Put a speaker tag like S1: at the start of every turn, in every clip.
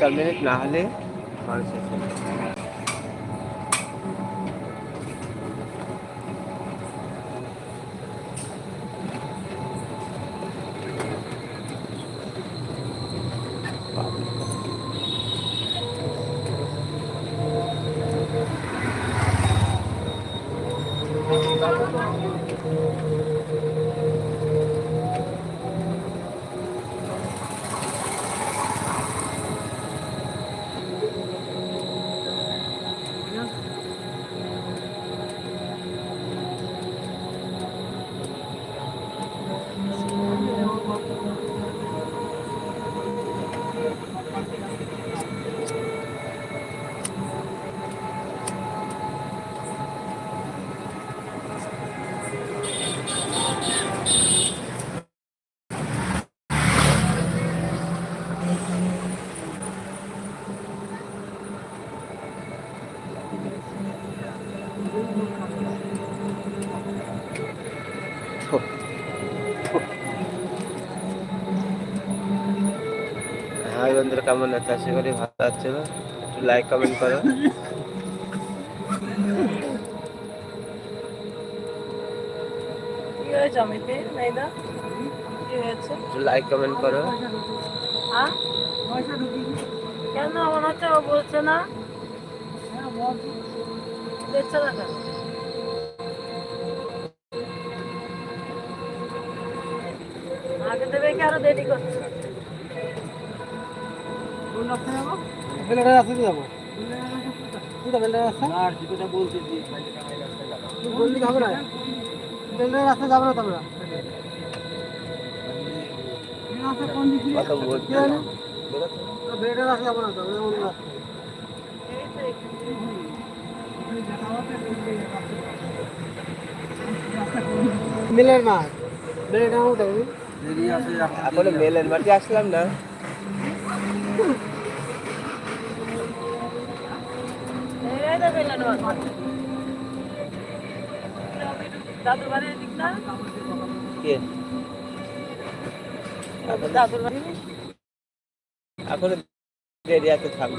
S1: পঁচাত্তর মিনিট না হলে মানুষ বন্ধুরা কেমন আছে আশা করি ভালো আছে একটু লাইক কমেন্ট করো। লাইক কমেন্ট করো।
S2: কেন? মনে হচ্ছে ও বলছে না। দেখছে না আগে দেবে কি আরও দেরি করছে।
S3: বেলের রাস্তা দিয়ে যাব। কোথা
S4: আর
S3: তুই বললি হবে না। রাস্তা যাব না তোমরা। রাস্তা যাব না তো আমরা অন্য রাস্তা
S2: তো।
S3: মিলের মাঠ
S1: মেলের মাঠে আসলাম না
S2: এই তো বেলানো আছে। দাদুর বাড়ির দিকটা
S1: কে
S2: দাদুর বাড়ি
S1: এখনও আছে থাকব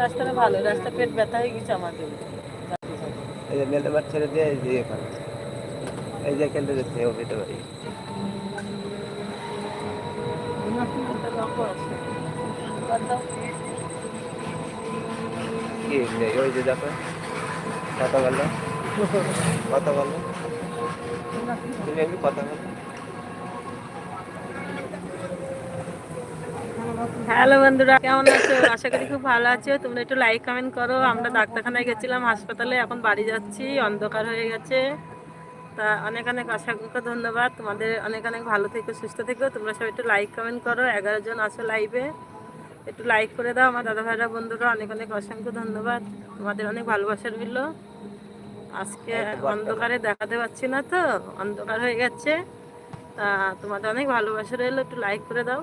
S2: রাস্তাটা ভালো রাস্তা পেট ব্যথা হয়ে গেছে আমাদের
S1: এই যে মাঠ ছেড়ে দিয়ে এই যে এখানে এই যে এখানটা যেতে হবে পেতে পারি
S2: একটা লম্বা আছে। বাদ দাও।
S1: কি ওই যে দেখো কথা বলল কথা বলল তুমি কথা বলো।
S2: হ্যালো বন্ধুরা, কেমন আছো? আশা করি খুব ভালো আছো। তোমরা একটু লাইক কমেন্ট করো। আমরা ডাক্তারখানায় গেছিলাম, হাসপাতালে এখন বাড়ি যাচ্ছি, অন্ধকার হয়ে গেছে। তা অনেক অনেক অসংখ্য ধন্যবাদ। তোমাদের অনেক অনেক ভালো থেকো, সুস্থ থেকো। তোমরা সব একটু লাইক কমেন্ট করো। এগারো জন আছো লাইভে একটু লাইক করে দাও আমার দাদা ভাইরা বন্ধুরা অনেক অনেক অসংখ্য ধন্যবাদ। তোমাদের অনেক ভালোবাসা রইল। আজকে অন্ধকারে দেখাতে পাচ্ছি না তো অন্ধকার হয়ে গেছে। তা তোমাদের অনেক ভালোবাসা রইল একটু লাইক করে দাও।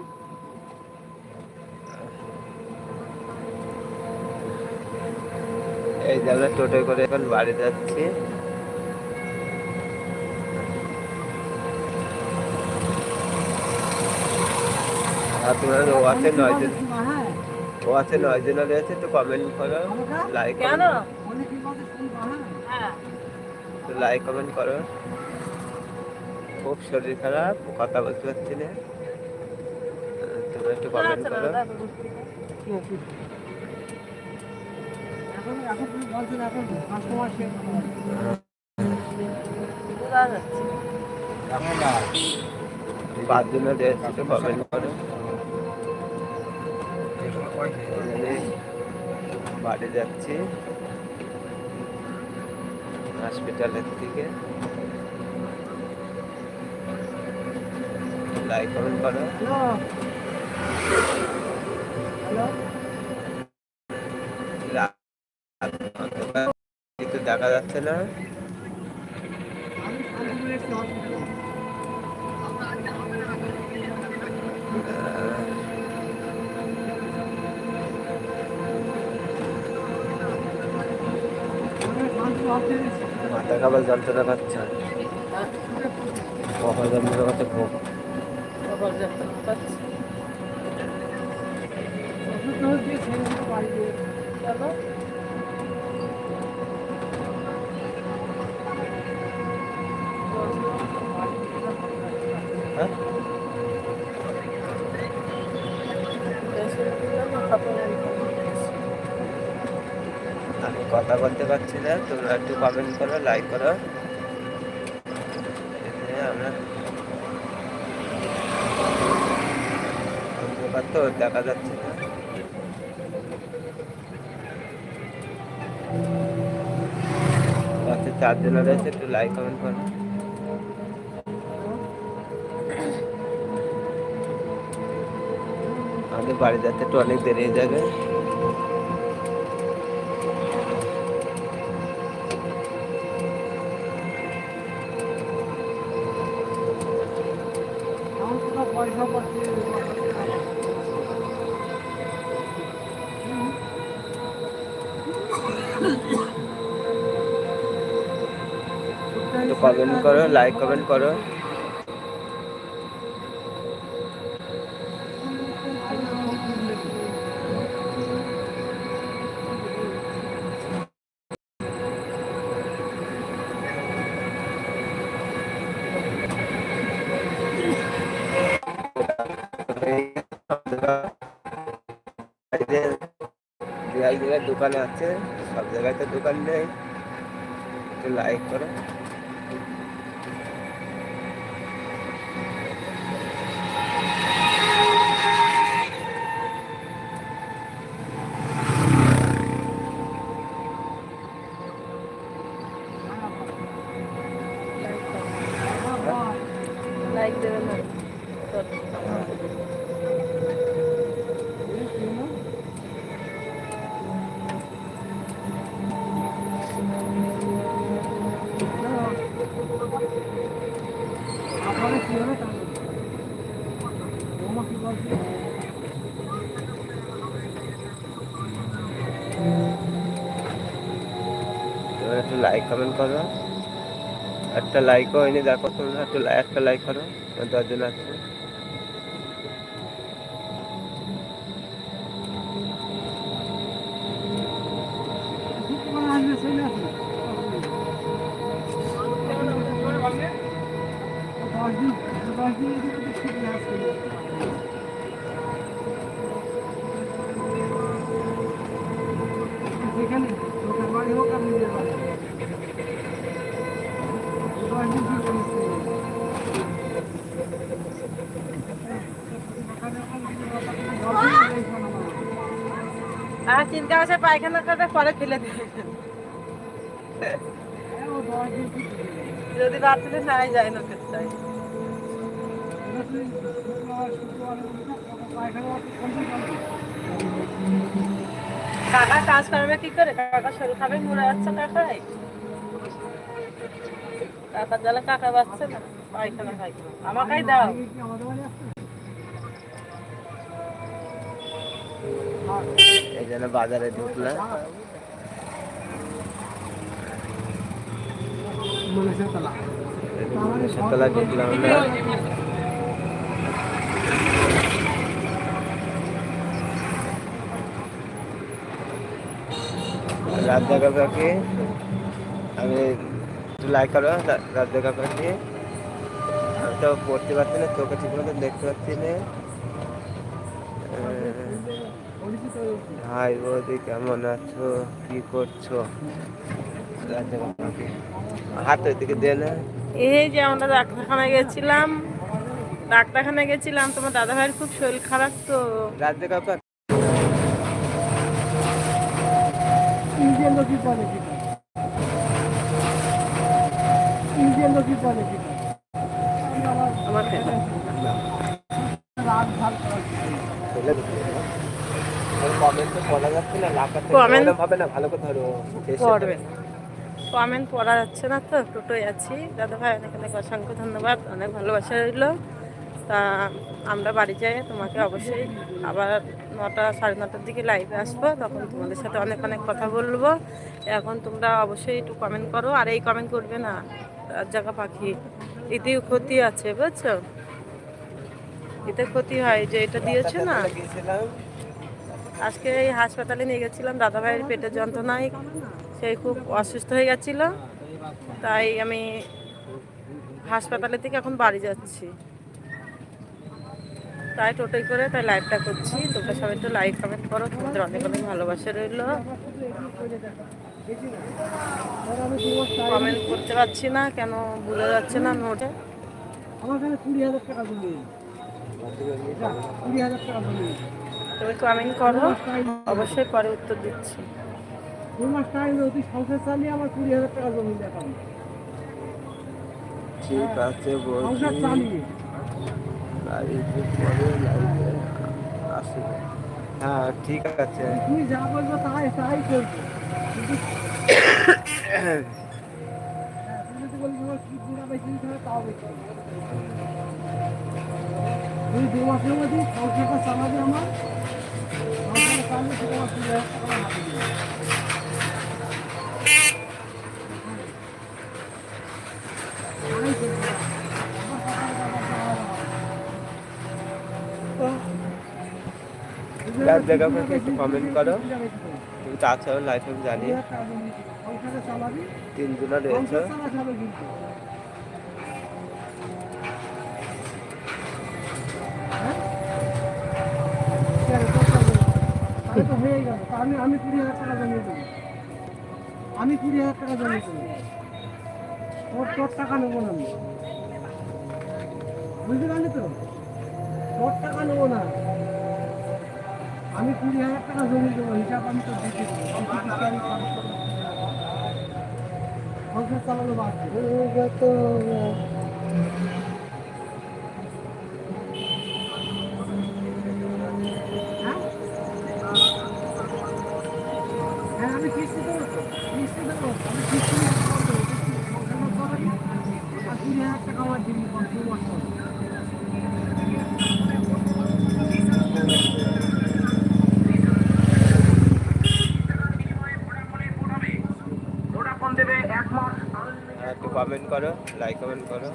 S1: এই যে আমরা টোটো করে এখন বাড়ি যাচ্ছি। আর তোমরা ও নয় ও আছে নয় আছে একটু কমেন্ট করো লাইক
S2: কেন? হ্যাঁ।
S1: লাইক কমেন্ট করো। খুব শরীর খারাপ কথা বলতে পারছি না। তোমরা একটু কমেন্ট করো।
S2: দাদা,
S3: এখন এখন তুমি
S1: বাড়ি যাচ্ছি। হসপিটালের দিকে। লাইক দেখা যাচ্ছে না।
S3: আমি
S1: মাথা কাবার যন্ত্রণা পাচ্ছে কপাল যন্ত্রণা পাচ্ছে খুব। তারপর কথা বলতে পারছি না, তোমরা একটু কমেন্ট করো লাইক করো। আমরা তো দেখা যাচ্ছে না। চারজন রয়েছে, একটু লাইক কমেন্ট করো। আমাদের বাড়ি যেতে একটু অনেক দেরি যাবে। করো লাইক কমেন্ট করো। জায়গায় দোকানে আছে সব জায়গায় তো দোকান নেই। লাইক করো
S2: লাইক দেবে না
S3: আপনাদের কি হবে তা বলুন। বৌমা কি বলছে
S1: তোমরা একটু লাইক কমেন্ট করো। একটা লাইকও হয়নি দেখো তোমরা একটু লাই- একটা লাইক করো দশজন আছে।
S2: আছে পায়খানা করে পরে ফেলে দিবে। যদি রাত্রে নাই যায় না ক্ষেত্রে কাকা কাজ করবে কি করে? কাকা শরীর খাবে মরে যাচ্ছে কাকাই কাকার জ্বালা কাকা বাচ্চা না, পায়খানা খাই আমাকেই দাও।
S1: এই জন্য বাজারে ঢুকলাম। সতলা ঢুকলাম রাত দেখা পাখি আমি লাইক করো রাত দেখা পাখি আমি তো পড়তে পারছি না, চোখে ঠিক মতো দেখতে পাচ্ছি না। হাই বৌদি কেমন আছো? কি করছ? হাত ওইদিকে দে না।
S2: এই যে আমরা ডাক্তারখানায় গেছিলাম। ডাক্তারখানায় গেছিলাম তোমার দাদা ভাইয়ের খুব শরীর খারাপ তো।
S1: পাখি
S3: ইন্ডিয়ান লোকই বলে বলে
S2: আমার খেতে
S3: রাত ভাত করা
S1: ফেলে দিতে কমেন্ট তো পড়া যাচ্ছে না লাফাতে
S2: Comment-
S1: হবে না ভালো কথা ধরো
S2: পড়বে কমেন্ট পড়া যাচ্ছে না তো টোটোয় আছি। দাদা ভাই অনেক অনেক অসংখ্য ধন্যবাদ অনেক ভালোবাসা রইল। তা আমরা বাড়ি যাই তোমাকে অবশ্যই আবার নটা সাড়ে নটার দিকে লাইভে আসব তখন তোমাদের সাথে অনেক অনেক কথা বলব। এখন তোমরা অবশ্যই একটু কমেন্ট করো আর এই কমেন্ট করবে না রাত জায়গা পাখি এতেও ক্ষতি আছে বুঝছ? এতে ক্ষতি হয় যে এটা দিয়েছ না। আজকে এই হাসপাতালে নিয়ে গেছিলাম, দাদাভাইয়ের পেটের যন্ত্রণায় সেই খুব অসুস্থ হয়ে গেছিল। তাই আমি হাসপাতালে থেকে এখন বাড়ি যাচ্ছি। তাই টোটোই করে তাই লাইভটা করছি। তোমরা সবাই একটু লাইক কমেন্ট করো। তোমাদের অনেক অনেক ভালোবাসা রইল। কমেন্ট করতে পারছি না, কেন ভুলে যাচ্ছে না নোটে।
S3: আমার কাছে কুড়ি হাজার টাকা কুড়ি হাজার টাকা
S2: তুমি কমেন্ট করো। অবশ্যই পরে উত্তর দিচ্ছি।
S3: দু মাস টাইম তুই সংসার চালিয়ে আমার কুড়ি হাজার টাকা জমি দেখাবো
S1: ঠিক আছে
S3: সংসার
S1: বলছি।
S3: চালিয়ে
S1: বাড়িতে পরে লাইভে আসবে হ্যাঁ ঠিক আছে।
S3: তুমি যা বলব তাই তাই করব কিন্তু হ্যাঁ, তুমি বলি তোমার কি পুরা হবে তাও বেশি তুই দু মাসের মধ্যে সংসারটা চালাবি আমার।
S1: লাইভ দেখা করে একটু কমেন্ট করো। তুমি তাছাড়াও লাইফ আমি জানি। তিনজনা রয়েছে
S3: আমি আমি কুড়ি হাজার টাকা জমিয়ে দেবো। আমি কুড়ি হাজার টাকা জমিয়ে দেবো। তোর তোর টাকা নেব না আমি। বুঝতে পারলি তো? তোর টাকা নেব না। আমি কুড়ি হাজার টাকা জমি দেবো। হিসাব আমি তো দেখে সংসার চালানো বাদ
S1: করো লাইক কমেন্ট করো।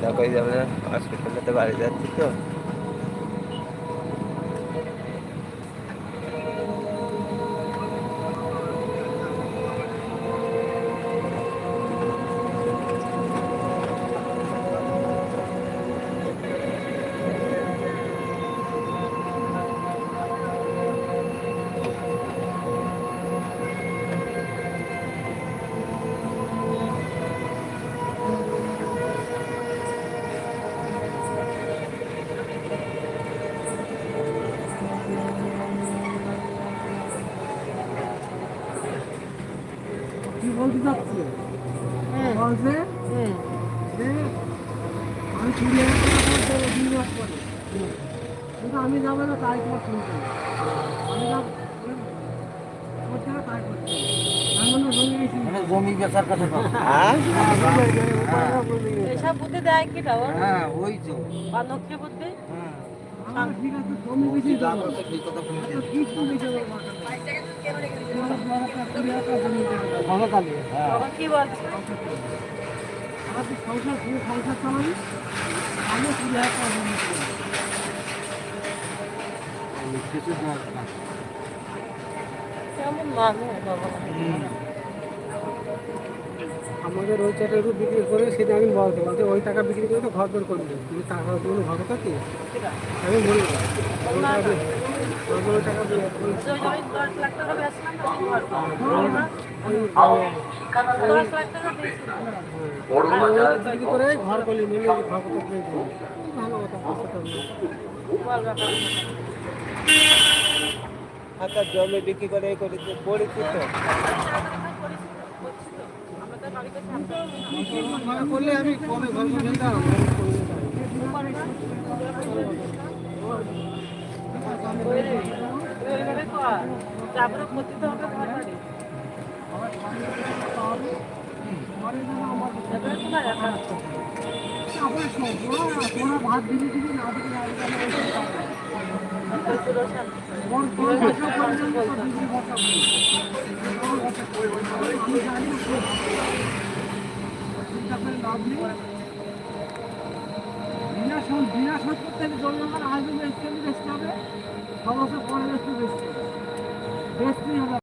S1: দেখো এই যে হসপিটালে তো বাড়ি যাচ্ছি তো।
S3: কি বলতে চাচ্ছি? বলছে যে আমি কুড়ি হাজার দুই মাস পরে কিন্তু আমি যাব না তাই তোমার শুনতে আমি যাব মনে হয় জমি
S4: মানে বেচার কথা না।
S1: হ্যাঁ?
S2: এসব বুদ্ধি দেয় কি দাও
S4: হ্যাঁ ওই তো।
S2: বান্ধবী বুদ্ধি?
S4: হ্যাঁ।
S3: আমার ঠিক আছে জমি বেশি
S4: সেই কথা শুনতে
S3: তো
S2: কি
S3: আমাদের ওই চারটা একটু বিক্রি করে সেটা আমি বলতে বলতে ওই টাকা বিক্রি করে তো ঘর দর করবে। তুমি টাকা কোনো ঘর থাকি আমি বলি
S1: জমি বিক্রি করে এই করেছি। করেছি তো
S2: আমরা তো বাড়িতে থাকতে
S3: ঘর করলে আমি কমে ঘর
S2: তারপরে করতে তো হবে ঘর বাড়ি
S3: ভাত দিবি দিবি না দিবি লাভ নেই। শোধ বিনা করতে হলে জনগণ আসবে হলে বেচতে হবে ছ বছর পরে বেচতে বেচতে হবে। বেচতেই হবে।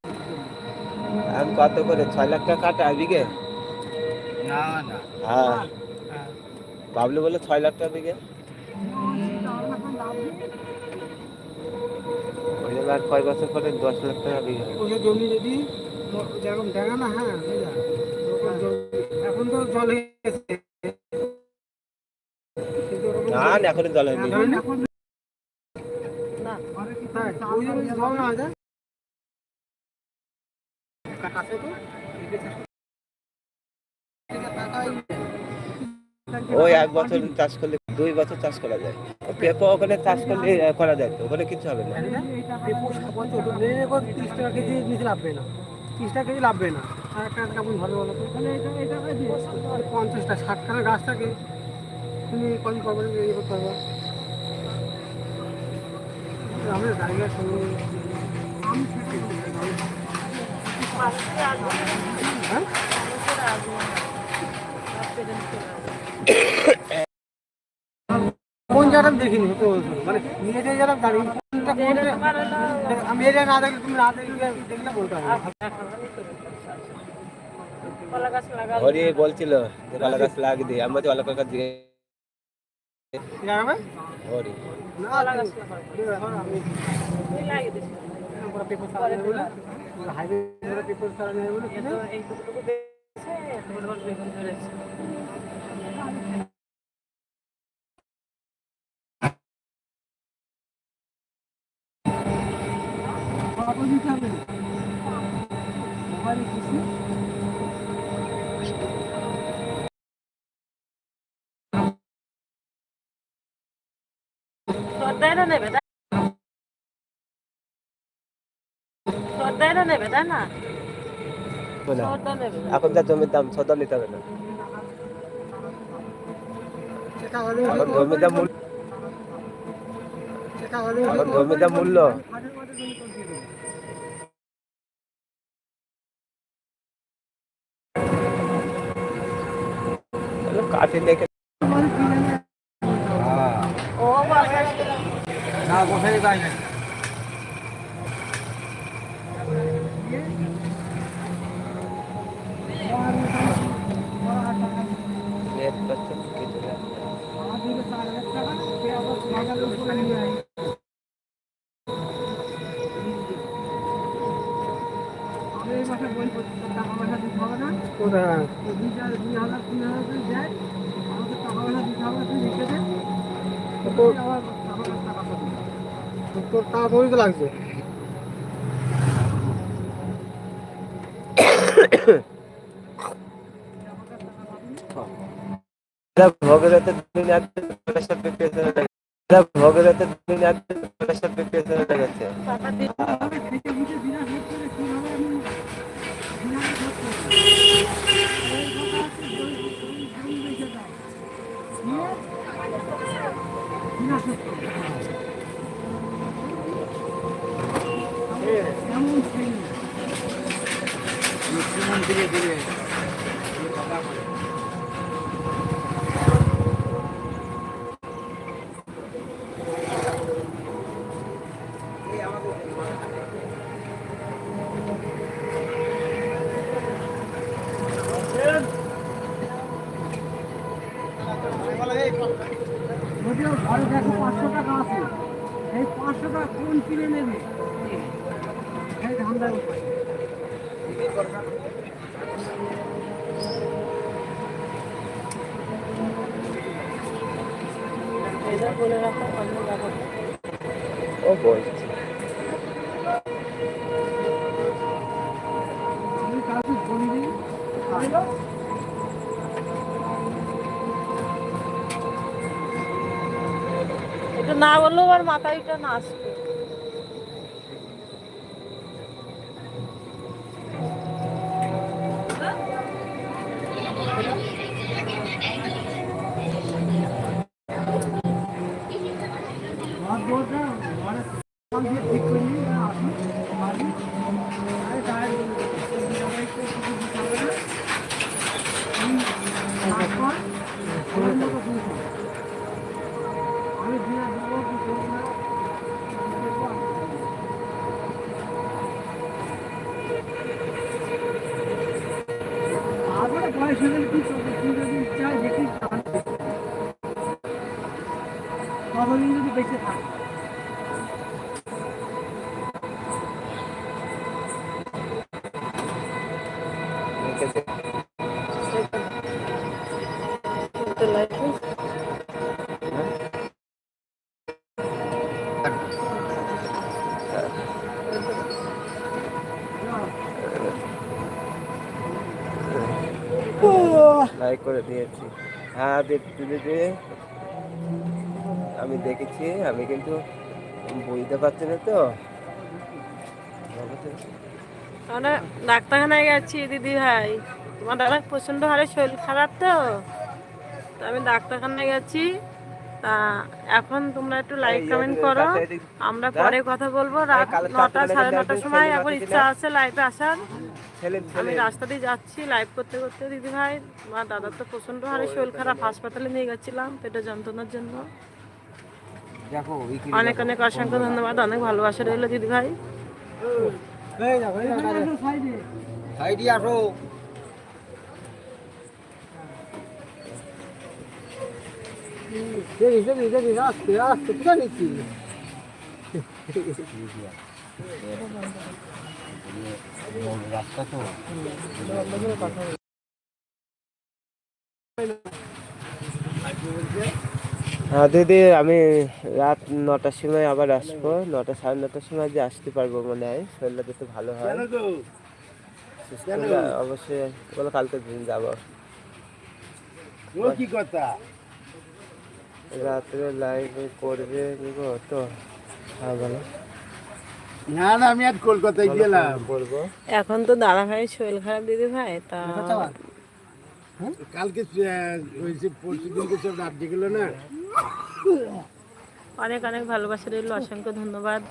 S1: আমি কত করে? ছয় লাখ টাকা কাটা বিঘে?
S4: না না।
S1: হ্যাঁ। বাবলু বলে ছয় লাখ টাকা বিঘে।
S3: এখন
S1: ওই জন্য আর কয় বছর পরে দশ লাখ টাকা বিঘে
S3: ওই জমি যদি যেরকম দেখা না হ্যাঁ এখন তো জল হয়ে গেছে। কিন্তু
S1: না না এখনই জল হয়নি
S3: ওই
S1: এক বছর চাষ করলে, দুই বছর চাষ করা যায়। পেঁপো ওখানে চাষ করলে করা যায় তো, ওখানে কিছু হবে না।
S3: তিরিশ টাকা কেজি নিচে লাভবে না তিরিশ টাকা কেজি লাভবে না আর একটা কেমন ধরবে বলো পঞ্চাশটা, ষাটখানা গাছ থাকে তুমি কদিন ইয়ে করতে জায়গার সঙ্গে হ্যাঁ? কোন জায়গাটা দেখিনি তো মানে নিয়ে যে যারা
S2: হলো
S3: আমি না দেখলে তুমি না দেখলে দেখলে বলতে হবে?
S2: কলা গাছ লাগাবো
S1: হরি বলছিল যে কলা গাছ লাগিয়ে দিই আমি বলছি কলা গাছ দিয়ে
S3: হাইওয়ে পেপার সারা নেব বলে
S1: এখন যা জমির দাম সদা নিতে হবে না
S3: টাকা হলে
S1: এখন জমির দাম মূল্য এখন জমির দাম মূল্য। কাঠি দেখে
S3: পয়সা দিতে হবে না। তো দুই চার- দুই হাজার, তিন হাজার দেয়, আমাকে টাকা পয়সা দিতে হবে, তুই লিখে দে। আবার টাকা পয়সা টাকা পাবি। তোর কমই তো লাগছে।
S1: ভগীরথের দুনিয়াতে পেছনে লেগেছে ভগীরথের দুনিয়াতে পয়সা পেছনে লেগেছে
S2: টাকা দিয়ে
S3: কীভাবে থেকে বুঝে বিনা শোধ করে কীভাবে আমি বিনা শোধ করব? এই কথা হচ্ছে জমি- জমি- জমি বেচে দাও। নিয়ে বিনা শোধ করব। এমন ছেলে।
S4: মুখ্যমন্ত্রী দিলে
S3: যদিও ঘরে দেখো পাঁচশো টাকা আছে এই পাঁচশো টাকা কোন কিনে নেবে এই ধান্দার উপরে
S2: এটা বলে রাখো অন্য ব্যাপার
S1: ও বলছে
S3: কাউকে বলিনি
S2: এটা না বললেও আর মাথায় না আসবে।
S3: ততদিন যদি বেঁচে থাকে
S1: দেখেছে
S2: তো লাইক
S1: লাইক করে দিয়েছি হ্যাঁ দিদি দিদি আমি দেখেছি আমি কিন্তু বুঝতে পারছি না তো।
S2: আমরা ডাক্তারখানায় গেছি দিদি ভাই। তোমার দাদা প্রচণ্ড হারে শরীর খারাপ তো। আমি ডাক্তারখানায় গেছি। তা এখন তোমরা একটু লাইক কমেন্ট করো। আমরা পরে কথা বলব। রাত নটা সাড়ে নটার সময় এখন ইচ্ছা আছে লাইভে আসার। আমি রাস্তা দিয়ে যাচ্ছি লাইভ করতে করতে দিদি ভাই। আমার দাদার তো প্রচণ্ড হারে শরীর খারাপ। হাসপাতালে নিয়ে গেছিলাম। পেটের যন্ত্রণার জন্য। অনেক অনেক অসংখ্য ধন্যবাদ অনেক ভালোবাসা রইল দিদি ভাই
S4: রাস্তা তো
S1: হ্যাঁ দিদি আমি রাত নটার সময় আবার আসব। নটা সাড়ে নটার সময় যে আসতে পারব মনে হয়। শরীরটা যাতে ভালো হয়। অবশ্যই বলো কালকে দিন যাব।
S4: কি কথা?
S1: রাত্রে লাইভ করবে নিবো তো হ্যাঁ বলো।
S4: না না আমি আজ কলকাতায় গেলাম।
S1: বলব?
S2: এখন তো দাদা ভাইয়ের শরীর খারাপ দিদি ভাই তা
S4: কালকে ওই যে পরশু দিনকে সব রাত গেল না?
S2: অনেক অনেক ভালোবাসা রইল অসংখ্য ধন্যবাদ।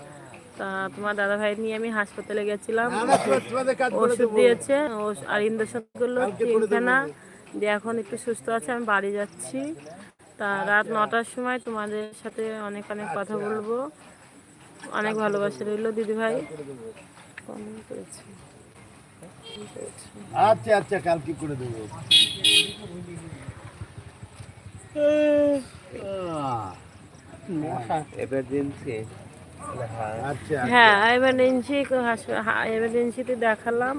S2: তা তোমার দাদা ভাই নিয়ে আমি হাসপাতালে গেছিলাম। ওষুধ দিয়েছে আর ইঞ্জেকশন করল তিনখানা দিয়ে এখন একটু সুস্থ আছে আমি বাড়ি যাচ্ছি। তা রাত নটার সময় তোমাদের সাথে অনেক অনেক কথা বলব। অনেক ভালোবাসা রইল দিদি ভাই
S4: আচ্ছা আচ্ছা কালকে করে দেবো।
S1: এমার্জেন্সি হ্যাঁ
S4: আচ্ছা।
S2: হ্যাঁ এমার্জেন্সি এমার্জেন্সিতে দেখালাম।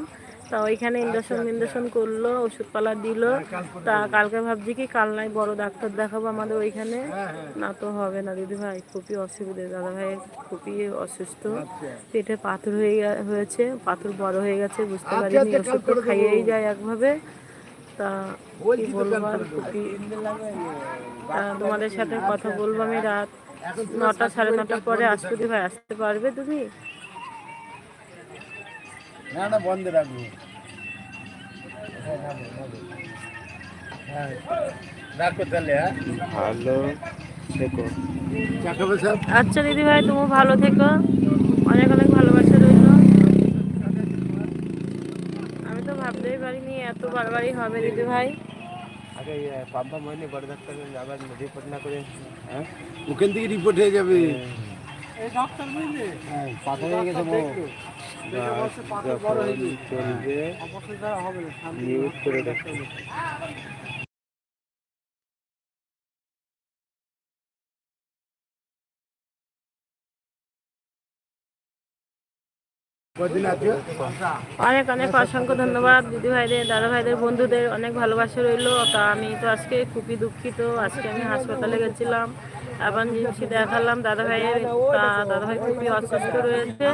S2: তা ওইখানে ইন্ডাকশন ইন্ডাকশন করল ওষুধপালা দিল। তা কালকে ভাবছি কি কাল নাই বড় ডাক্তার দেখাবো আমাদের ওইখানে। না তো হবে না দিদি ভাই খুবই অসুবিধে। দাদা ভাইয়ের খুবই অসুস্থ। পেটে পাথর হয়ে গে- হয়েছে পাথর বড় হয়ে গেছে বুঝতে পারিনি ওষুধ তো খাইয়েই যায় একভাবে। তা কি বলব আর খুবই তোমাদের সাথে কথা বলব আমি রাত নটা সাড়ে নটার পরে আসতে দিদি ভাই আসতে পারবে তুমি?
S4: না না বন্ধ রাখব। হ্যাঁ তাহলে হ্যাঁ।
S1: ভালো থেকো
S2: আচ্ছা দিদি ভাই তুমি ভালো থেকো। অনেক অনেক ভালোবাসা রইল আমি এত বারবারই হবে দিদি ভাই
S1: আগে পাম্পা মনে বড় ডাক্তার আবার রিপোর্ট না করে হ্যাঁ
S4: ওখান থেকে রিপোর্ট হয়ে যাবে
S3: এই ডক্টর বুঝলি
S4: হ্যাঁ পাথর হয়ে গেছে মো
S1: চলবে
S3: হবে না সামনে
S1: করে দেখো
S2: অনেক অনেক অসংখ্য ধন্যবাদ দিদি ভাইদের, দাদা ভাইদের, বন্ধুদের। অনেক ভালোবাসা রইল। তা আমি তো আজকে খুবই দুঃখিত। আজকে আমি হাসপাতালে গেছিলাম এখন জিনিসই দেখালাম দাদা ভাইয়ের। তা দাদা ভাই খুবই অসুস্থ রয়েছে।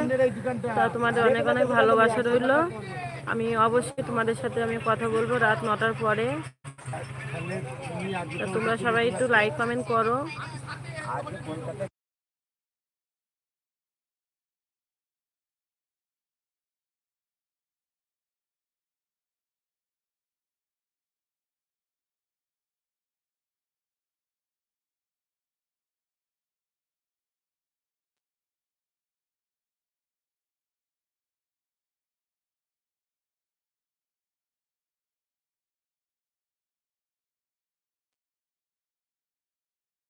S2: তা তোমাদের অনেক অনেক ভালোবাসা রইল। আমি অবশ্যই তোমাদের সাথে আমি কথা বলব রাত নটার পরে। তোমরা সবাই একটু লাইক কমেন্ট করো।